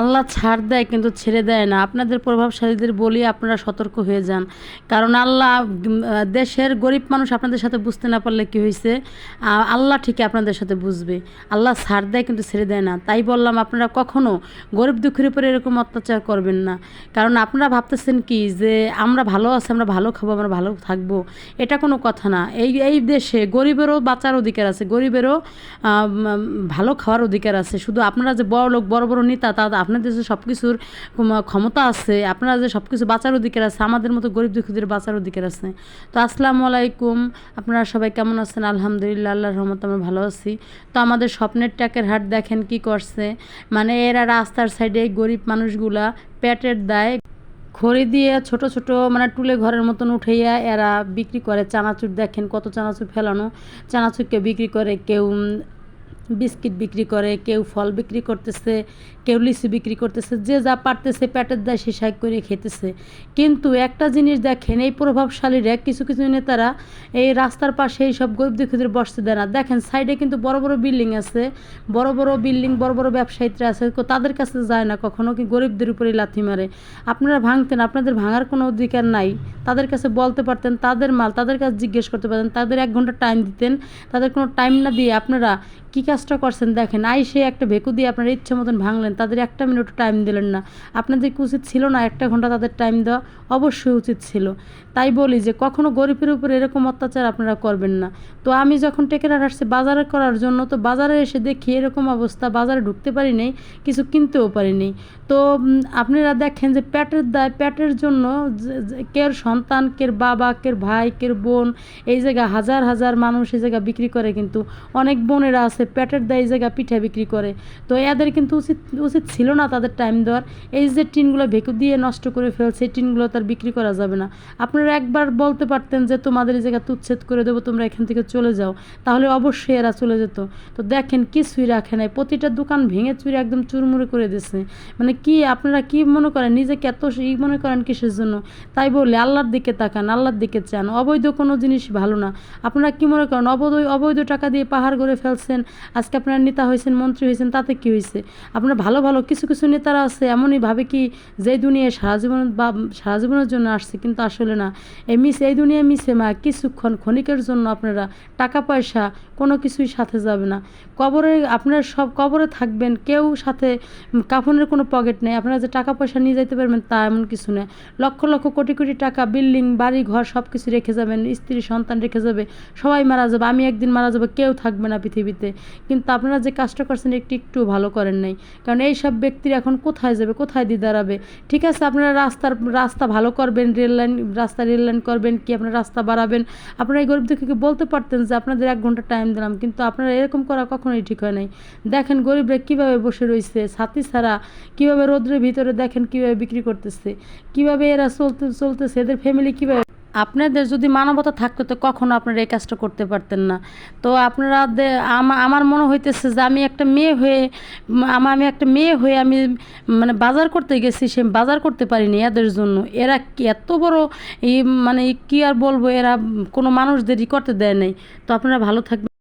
আল্লাহ ছাড় দেয় কিন্তু ছেড়ে দেয় না। আপনাদের প্রভাবশালীদের বলি আপনারা সতর্ক হয়ে যান। কারণ আল্লাহ দেশের গরিব মানুষ আপনাদের সাথে বুঝতে না পারলে কি হয়েছে আল্লাহ ঠিকই আপনাদের সাথে বুঝবে। আল্লাহ ছাড় দেয় কিন্তু ছেড়ে দেয় না। তাই বললাম, আপনারা কখনো গরিব দুঃখের উপরে এরকম অত্যাচার করবেন না। কারণ আপনারা ভাবতেছেন কি যে, আমরা ভালো আছি, আমরা ভালো খাব, আমরা ভালো থাকব। এটা কোনো কথা না। এই এই দেশে গরিবেরও বাঁচার অধিকার আছে, গরিবেরও ভালো খাওয়ার অধিকার আছে। শুধু আপনারা যে বড় লোক বড় বড় নেতা, তা আপনাদের যে সব কিছুর ক্ষমতা আছে, আপনারা যে সব কিছু বাঁচার অধিকার আছে, আমাদের মতো গরিব দুঃখীদের বাঁচার অধিকার আছে। তো আসসালামু আলাইকুম, আপনারা সবাই কেমন আছেন? আলহামদুলিল্লাহ, আল্লাহর রহমত আমরা ভালো আছি। তো আমাদের স্বপ্নের ট্যাকের হাট দেখেন কি করছে। মানে এরা রাস্তার সাইডে গরিব মানুষগুলা পেটের দায় খড়ি দিয়ে ছোট ছোট মানে টুলে ঘরের মতন উঠাইয়া এরা বিক্রি করে। চানাচুর দেখেন কত চানাচুর ফেলানো। চানাচুরকে বিক্রি করে কেউ বিস্কিট বিক্রি করে, কেউ ফল বিক্রি করতেছে, কেউ লিচু বিক্রি করতেছে, যে যা পারতেছে পেটের দায় সে সাইক করে খেতেছে। কিন্তু একটা জিনিস দেখেন, এই প্রভাবশালীরা কিছু কিছু নেতারা এই রাস্তার পাশে এই সব গরিব দুঃখীদের বসতে দেয় না। দেখেন, সাইডে কিন্তু বড় বড় বিল্ডিং আছে, বড় বড় বিল্ডিং, বড় বড় ব্যবসায়ীরা আছে তাদের কাছে যায় না কখনো, কি গরিবদের উপরে লাথি মারে। আপনারা ভাঙতেন, আপনাদের ভাঙার কোনো অধিকার নাই। তাদের কাছে বলতে পারতেন, তাদের মাল, তাদের কাছে জিজ্ঞেস করতে পারতেন, তাদের এক ঘণ্টা টাইম দিতেন, তাদের কোনো টাইম না দিয়ে আপনারা কী কাজটা করছেন, দেখেন আই সে একটা ভেকু দিয়ে আপনারা ইচ্ছে মতন ভাঙলেন, তাদের একটা মিনিট টাইম দিলেন না। আপনাদের কি উচিত ছিল না, একটা ঘণ্টা তাদের টাইম দেওয়া অবশ্যই উচিত ছিল। তাই বলি যে, কখনো গরিবের উপরে এরকম অত্যাচার আপনারা করবেন না। তো আমি যখন টেকেরার আসছি বাজারে করার জন্য, তো বাজারে এসে দেখি এরকম অবস্থা, বাজারে ঢুকতে পারি নাই, কিছু কিনতেও পারিনি তো আপনারা দেখেন যে প্যাটের দায় প্যাটের জন্য কের সন্তান, কের বাবা, কের ভাই, কের বোন, এই জায়গা হাজার হাজার মানুষ এই জায়গা বিক্রি করে কিন্তু অনেক বোনেরা আছে পেটের দায় এই জায়গা পিঠা বিক্রি করে। তো এদের কিন্তু উচিত উচিত ছিল না তাদের টাইম দেওয়ার। এই যে টিনগুলো ভেকু দিয়ে নষ্ট করে ফেলছে, এই টিনগুলো তার বিক্রি করা যাবে না। আপনারা একবার বলতে পারতেন যে তোমাদের এই জায়গা তুচ্ছেদ করে দেবো, তোমরা এখান থেকে চলে যাও। তাহলে অবশ্যই এরা চলে যেত। তো দেখেন কিছুই রাখে নাই। প্রতিটা দোকান ভেঙে চুরে একদম চুরমুরে করে দিছে। মানে কি, আপনারা কি মনে করেন? নিজেকে এত ই মনে করেন কিসের জন্য? তাই বলে আল্লাহর দিকে তাকান, আল্লাহর দিকে চান। অবৈধ কোনো জিনিস ভালো না। আপনারা কি মনে করেন? অবৈধ অবৈধ টাকা দিয়ে পাহাড় গড়ে ফেলছেন আজকে আপনারা নেতা হয়েছেন, মন্ত্রী হয়েছেন, তাতে কি হয়েছে? আপনার ভালো ভালো কিছু কিছু নেতারা আছে, এমনই ভাবে কি যে দুনিয়ায় সারা জীবন বা সারা জীবনের জন্য আসছে, কিন্তু আসলে না। এই মিস, এই দুনিয়ায় মিশে মা, কিছুক্ষণ ক্ষণিকের জন্য আপনারা টাকা, পয়সা কোনো কিছুই সাথে যাবে না। কবরে আপনারা সব কবরে থাকবেন, কেউ সাথে কাফনের কোনো পকেট নেই। আপনারা যে টাকা, পয়সা নিয়ে যেতে পারবেন, তা এমন কিছু নেই। লক্ষ লক্ষ, কোটি কোটি টাকা, বিল্ডিং, বাড়ি, ঘর সব কিছু রেখে যাবেন, স্ত্রী, সন্তান রেখে যাবে, সবাই মারা যাবে, আমি একদিন মারা যাব, কেউ থাকবে না পৃথিবীতে। কিন্তু আপনারা যে কাজটা করছেন একটু একটু ভালো করেন নাই। কারণ এই সব ব্যক্তিরা এখন কোথায় যাবে, কোথায় দিয়ে দাঁড়াবে? ঠিক আছে, আপনারা রাস্তার, রাস্তা ভালো করবেন, রেল লাইন, রাস্তা রেল লাইন করবেন কি, আপনারা রাস্তা বাড়াবেন। আপনারা এই গরিব দুঃখীকে বলতে পারতেন যে, আপনাদের এক ঘণ্টা টাইম দিলাম। কিন্তু আপনারা এরকম করা কখনোই ঠিক হয় নাই। দেখেন গরিবরা কীভাবে বসে রয়েছে ছাতি ছাড়া কীভাবে রোদ্রের ভিতরে দেখেন কীভাবে বিক্রি করতেছে, কীভাবে এরা চলতে, চলতেছে, এদের ফ্যামিলি কীভাবে আপনাদের যদি মানবতা থাকতো তো কখনো আপনারা এই কাজটা করতে পারতেন না। তো আপনারা আমার মনে হইতেছে যে আমি একটা মেয়ে হয়ে আমার আমি একটা মেয়ে হয়ে আমি মানে বাজার করতে গেছি, সে বাজার করতে পারিনি এদের জন্য। এরা এত বড় মানে কি আর বলব, এরা কোনো মানুষদেরই করতে দেয় নাই। তো আপনারা ভালো থাকবেন।